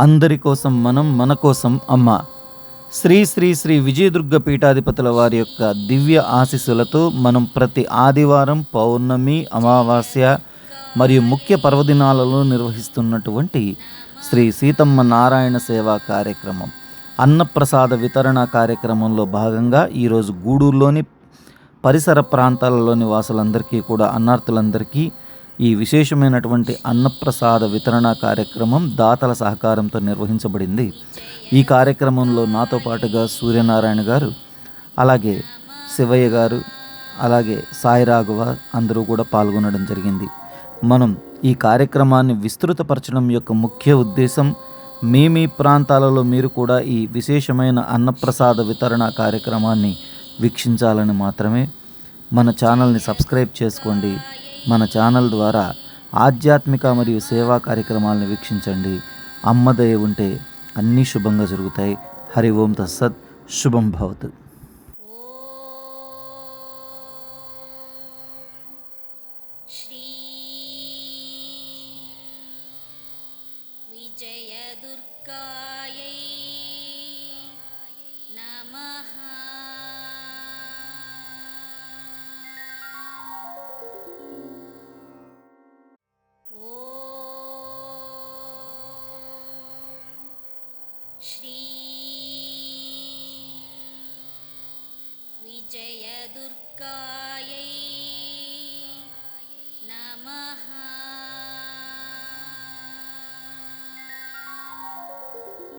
అందరి కోసం మనం మన కోసం అమ్మ. శ్రీ శ్రీ శ్రీ విజయదుర్గ పీఠాధిపతుల వారి యొక్క దివ్య ఆశీస్సులతో మనం ప్రతి ఆదివారం పౌర్ణమి అమావాస్య మరియు ముఖ్య పర్వదినాలలో నిర్వహిస్తున్నటువంటి శ్రీ సీతమ్మ నారాయణ సేవా కార్యక్రమం. అన్నప్రసాద వితరణ కార్యక్రమంలో భాగంగా ఈరోజు గూడూరులోని పరిసర ప్రాంతాలలోని వాసులందరికీ కూడా అన్నార్థులందరికీ ఈ విశేషమైనటువంటి అన్నప్రసాద వితరణ కార్యక్రమం దాతల సహకారంతో నిర్వహించబడింది. ఈ కార్యక్రమంలో నాతో పాటుగా సూర్యనారాయణ గారు అలాగే శివయ్య గారు అలాగే సాయి రాఘవ అందరూ కూడా పాల్గొనడం జరిగింది. మనం ఈ కార్యక్రమాన్ని విస్తృతపరచడం యొక్క ముఖ్య ఉద్దేశం మీ మీ ప్రాంతాలలో మీరు కూడా ఈ విశేషమైన అన్నప్రసాద వితరణ కార్యక్రమాన్ని వీక్షించాలని మాత్రమే. మన ఛానల్ని సబ్స్క్రైబ్ చేసుకోండి. మన ఛానల్ ద్వారా ఆధ్యాత్మిక మరియు సేవా కార్యక్రమాలను వీక్షించండి అమ్మ దయ ఉంటే అన్నీ శుభంగా జరుగుతాయి హరి ఓం తస్సత్ శుభం భవతు श्री विजयदुर्गायै श्री विजयदुर्गायै नमः।